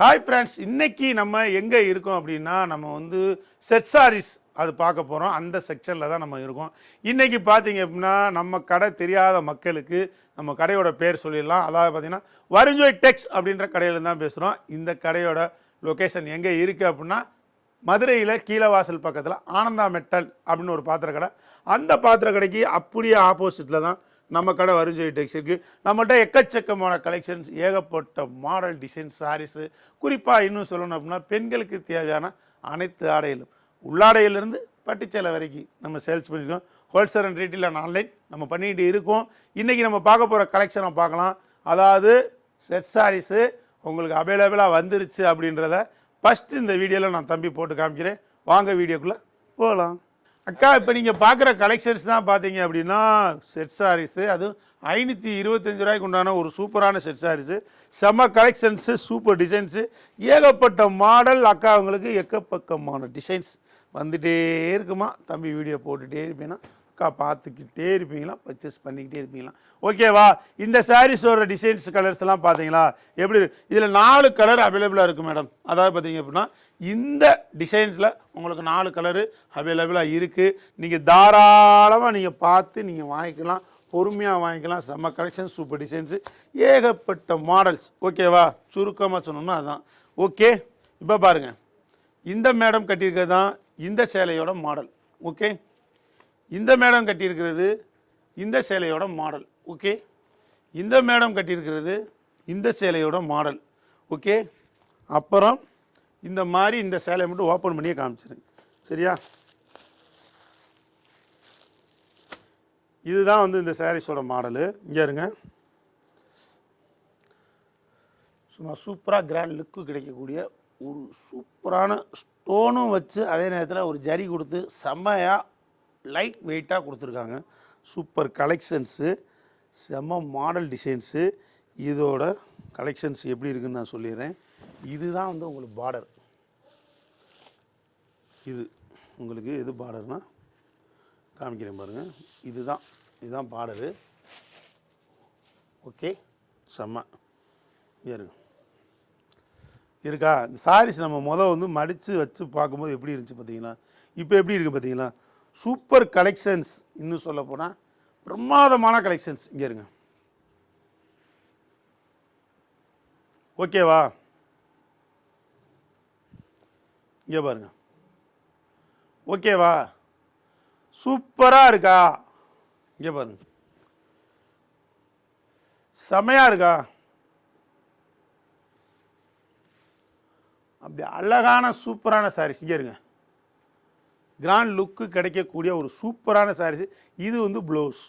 Hi friends இன்னைக்கு நம்ம எங்கே இருக்கோம் அப்படின்னா நம்ம வந்து செட் சாரீஸ் அது பார்க்க போகிறோம் அந்த செக்ஷனில் தான் நம்ம இருக்கோம். இன்னைக்கு பார்த்தீங்க அப்படின்னா நம்ம கடை தெரியாத மக்களுக்கு நம்ம கடையோட பேர் சொல்லிடலாம். அதாவது பார்த்தீங்கன்னா வருஞ்சோய் டெக்ஸ் அப்படின்ற கடையில் தான் பேசுகிறோம் இந்த கடையோட லொக்கேஷன் எங்கே இருக்குது அப்படின்னா மதுரையில் கீழவாசல் பக்கத்தில் ஆனந்தா மெட்டல் அப்படின்னு ஒரு பாத்திர கடை அந்த பாத்திர கடைக்கு அப்படியே ஆப்போசிட்டில் தான் நம்ம கடை வருஞ்சொலி டெக்ஸ் இருக்குது நம்மகிட்ட எக்கச்சக்கமான கலெக்ஷன்ஸ் ஏகப்பட்ட மாடல் டிசைன் சாரீஸு குறிப்பாக இன்னும் சொல்லணும் அப்படின்னா பெண்களுக்கு தேவையான அனைத்து ஆடைகளும். உள்ளாடையிலிருந்து பட்டுச்சேலை வரைக்கும் நம்ம சேல்ஸ் பண்ணியிருக்கோம் wholesale and retail and online நம்ம பண்ணிக்கிட்டு இருக்கோம். இன்றைக்கி நம்ம பார்க்க போகிற கலெக்ஷனை பார்க்கலாம். அதாவது செட் சாரீஸு உங்களுக்கு அவைலபிளாக வந்துருச்சு அப்படின்றத ஃபஸ்ட்டு இந்த வீடியோவில் நான் தம்பி போட்டு காமிக்கிறேன். வாங்க வீடியோக்குள்ளே போகலாம் அக்கா இப்போ நீங்கள் பார்க்குற கலெக்ஷன்ஸ் தான் பார்த்தீங்க அப்படின்னா செட் சாரீஸு அதுவும் ஐநூற்றி இருபத்தஞ்சு ரூபாய்க்கு உண்டான ஒரு சூப்பரான செட் சாரீஸு செம்ம கலெக்ஷன்ஸு சூப்பர் டிசைன்ஸு ஏகப்பட்ட மாடல் அக்கா அவங்களுக்கு எக்கப்பக்கமான டிசைன்ஸ் வந்துகிட்டே இருக்குமா? தம்பி வீடியோ போட்டுகிட்டே இருப்பேன்னா பக்கா பார்த்துக்கிட்டே இருப்பீங்களா? பர்ச்சேஸ் பண்ணிக்கிட்டே இருப்பீங்களா? ஓகேவா இந்த சாரீஸோட டிசைன்ஸ் கலர்ஸ் எல்லாம் பார்த்தீங்களா? எப்படி இதில் நாலு கலர் அவைலபிளாக இருக்குது மேடம் அதாவது பார்த்தீங்க அப்படின்னா இந்த டிசைன்ஸில் உங்களுக்கு நாலு கலரு அவைலபிளாக இருக்குது நீங்கள் தாராளமாக நீங்கள் பார்த்து நீங்கள் வாங்கிக்கலாம். பொறுமையாக வாங்கிக்கலாம். செம்ம கலெக்ஷன் சூப்பர் டிசைன்ஸு ஏகப்பட்ட மாடல்ஸ் ஓகேவா சுருக்கமாக சொன்னோம்னா அதுதான் ஓகே இப்போ பாருங்கள் இந்த மேடம் கட்டியிருக்கிறது தான் இந்த சேலையோட மாடல் ஓகே இந்த மேடம் கட்டியிருக்கிறது இந்த சேலையோட மாடல் ஓகே இந்த மேடம் கட்டியிருக்கிறது இந்த சேலையோட மாடல் ஓகே அப்புறம் இந்த மாதிரி இந்த சேலையை மட்டும் ஓப்பன் பண்ணியே காமிச்சிருங்க. சரியா? இதுதான் வந்து இந்த சாரீஸோட மாடலு. இங்கே இருங்க. சும்மா சூப்பராக கிராண்ட் லுக்கு கிடைக்கக்கூடிய ஒரு சூப்பரான ஸ்டோனும் வச்சு அதே நேரத்தில் ஒரு ஜரி கொடுத்து செம்மையாக லைட் வெயிட்டாக கொடுத்துருக்காங்க. Super collections. செம்ம மாடல் டிசைன்ஸு. இதோட கலெக்ஷன்ஸ் எப்படி இருக்குன்னு நான் சொல்லிடுறேன். இதுதான் வந்து உங்களுக்கு பார்டர் இது உங்களுக்கு எது பார்டர்னால் காமிக்கிறேன் பாருங்கள் இதுதான் இதுதான் பார்டரு ஓகே செம்ம. இங்க இருக்கா? இந்த சாரீஸ் நம்ம முதல் வந்து மடித்து வச்சு பார்க்கும்போது எப்படி இருந்துச்சு பார்த்தீங்களா? இப்போ எப்படி இருக்குது பார்த்தீங்களா? சூப்பர் கலெக்ஷன்ஸ் இன்னும் சொல்ல போனால் பிரமாதமான கலெக்ஷன்ஸ். இங்கே இருங்க. ஓகேவா? இங்கே பாருங்க. ஓகேவா? சூப்பராக இருக்கா? இங்கே பாருங்க. செமையா இருக்கா? அப்படி அழகான சூப்பரான சாரீஸ் இங்கே இருங்க. கிராண்ட் லுக்கு கிடைக்கக்கூடிய ஒரு சூப்பரான சாரீஸ் இது வந்து ப்ளவுஸ்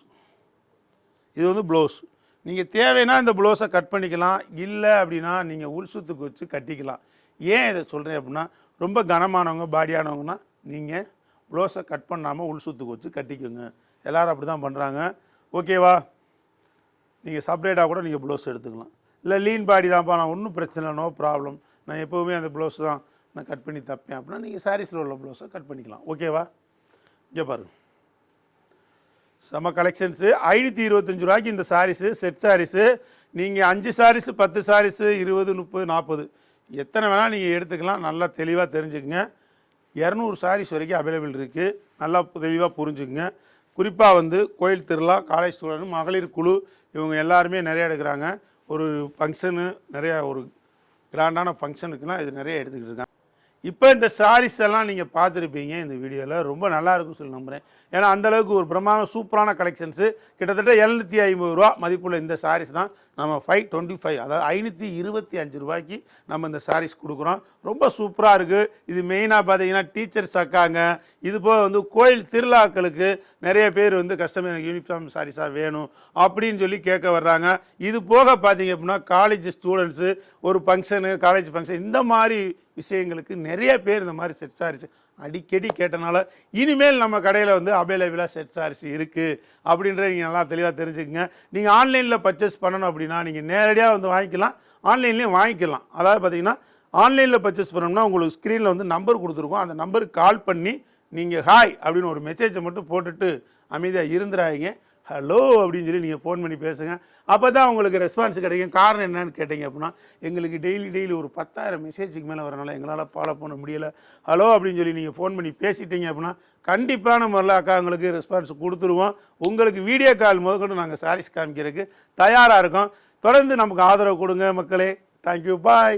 இது வந்து ப்ளவுஸ் நீங்கள் தேவைன்னா இந்த ப்ளவுஸை கட் பண்ணிக்கலாம். இல்லை அப்படின்னா நீங்கள் உள்சுத்துக்கு வச்சு கட்டிக்கலாம். ஏன் இதை சொல்கிறேன் அப்படின்னா ரொம்ப கனமானவங்க பாடியானவங்கன்னா நீங்கள் ப்ளவுஸை கட் பண்ணாமல் உள்சுத்துக்கு வச்சு கட்டிக்கோங்க. எல்லோரும் அப்படி தான் பண்ணுறாங்க ஓகேவா நீங்கள் செப்பரேட்டாக கூட நீங்கள் ப்ளவுஸ் எடுத்துக்கலாம். இல்லை லீன் பாடி தான்ப்பா நான் ஒன்றும் பிரச்சனை நோ ப்ராப்ளம் நான் எப்போவுமே அந்த ப்ளவுஸ் தான் நான் கட் பண்ணி தப்பேன் அப்படின்னா நீங்கள் சாரீஸில் உள்ள ப்ளவுஸை கட் பண்ணிக்கலாம். ஓகேவா இங்கே பாருங்க. செம கலெக்ஷன்ஸு ஐநூற்றி இருபத்தஞ்சி ரூபாய்க்கு இந்த சாரீஸு செட் சாரீஸு நீங்கள் அஞ்சு சாரீஸு பத்து சாரீஸு இருபது முப்பது நாற்பது எத்தனை வேணால் நீங்கள் எடுத்துக்கலாம். நல்லா தெளிவாக தெரிஞ்சுக்கங்க. இரநூறு சாரீஸ் வரைக்கும் அவைலபிள் இருக்குது நல்லா தெளிவாக புரிஞ்சுக்குங்க. குறிப்பாக வந்து கோயில் திருவிழா காலேஜ் ஸ்டூடெண்ட் மகளிர் குழு இவங்க எல்லாருமே நிறையா எடுக்கிறாங்க. ஒரு ஃபங்க்ஷனு நிறையா ஒரு கிராண்டான ஃபங்க்ஷனுக்குலாம் இது நிறைய எடுத்துக்கிட்டு இருக்காங்க. இப்போ இந்த சாரீஸ் எல்லாம் நீங்கள் பார்த்துருப்பீங்க இந்த வீடியோவில் ரொம்ப நல்லா இருக்கும்னு சொல்லி நம்புகிறேன் ஏன்னா அந்தளவுக்கு ஒரு பிரம்மாண்ட சூப்பரான கலெக்ஷன்ஸு கிட்டத்தட்ட எழுநூற்றி ஐம்பது ரூபா மதிப்புள்ள இந்த சாரீஸ் தான். நம்ம ஃபைவ் டுவெண்ட்டி ஃபைவ் அதாவது ஐநூற்றி இருபத்தி அஞ்சு ரூபாய்க்கு நம்ம இந்த சாரீஸ் கொடுக்குறோம். ரொம்ப சூப்பராக இருக்குது இது மெயினாக பார்த்தீங்கன்னா டீச்சர்ஸ் அக்காங்க இது போக வந்து கோயில் திருவிழாக்களுக்கு நிறைய பேர் வந்து கஸ்டமர் யூனிஃபார்ம் சாரீஸாக வேணும் அப்படின்னு சொல்லி கேட்க வர்றாங்க. இது போக பார்த்தீங்க அப்படின்னா காலேஜ் ஸ்டூடெண்ட்ஸு ஒரு ஃபங்க்ஷனு காலேஜ் ஃபங்க்ஷன் இந்த மாதிரி விஷயங்களுக்கு நிறைய பேர் இந்த மாதிரி செட் சாரீஸ் அடிக்கடி கேட்டனால இனிமேல் நம்ம கடையில் வந்து அவைலபிளாக செட் சாரீஸ் இருக்குது அப்படின்றத நீங்கள் நல்லா தெளிவாக தெரிஞ்சுக்கங்க. நீங்கள் ஆன்லைனில் பர்ச்சேஸ் பண்ணணும் அப்படின்னா நீங்கள் நேரடியாக வந்து வாங்கிக்கலாம். ஆன்லைன்லேயும் வாங்கிக்கலாம். அதாவது பார்த்தீங்கன்னா ஆன்லைனில் பர்ச்சேஸ் பண்ணோம்னா உங்களுக்கு ஸ்க்ரீனில் வந்து நம்பர் கொடுத்துருக்கோம். அந்த நம்பருக்கு கால் பண்ணி நீங்கள் ஹாய் அப்படின்னு ஒரு மெசேஜை மட்டும் போட்டுட்டு அமைதியாக இருந்துடாதீங்க. ஹலோ அப்படின்னு சொல்லி நீங்கள் ஃபோன் பண்ணி பேசுங்க. அப்போ தான் உங்களுக்கு ரெஸ்பான்ஸ் கிடைக்கும். காரணம் என்னன்னு கேட்டிங்க அப்படின்னா எங்களுக்கு டெய்லி டெய்லி ஒரு பத்தாயிரம் மெசேஜுக்கு மேலே வரனால எங்களால் ஃபாலோ பண்ண முடியல. ஹலோ அப்படின்னு சொல்லி நீங்கள் ஃபோன் பண்ணி பேசிட்டீங்க அப்படின்னா கண்டிப்பான முறையில் அக்கா உங்களுக்கு ரெஸ்பான்ஸ் கொடுத்துருவோம். உங்களுக்கு வீடியோ கால் முதற்கொண்டு நாங்கள் சாரீஸ் காமிக்கிறதுக்கு தயாராக இருக்கோம். தொடர்ந்து நமக்கு ஆதரவு கொடுங்க மக்களே. Thank you bye